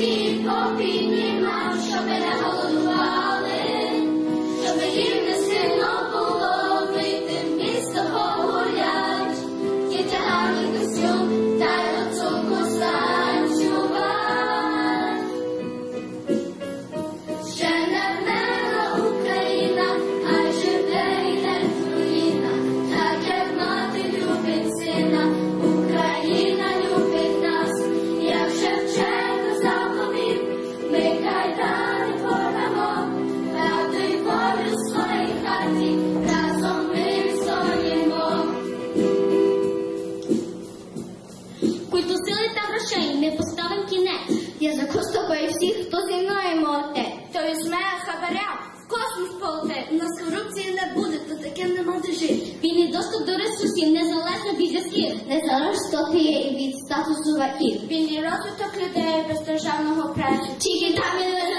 пенсії попіднімав, щоб не голодували, щоб їм Культу сили та грошей не поставим кінець. Я закостопаю всіх, хто зі мною моте. То візьме хабаря, в космос полете, у нас корупції не буде, то таким нема де жити. Вільний доступ до ресурсів незалежно від зв'язків. Не залежно і від статусу ваків. Вільний розвиток людей без державного пресу. Тільки там і лише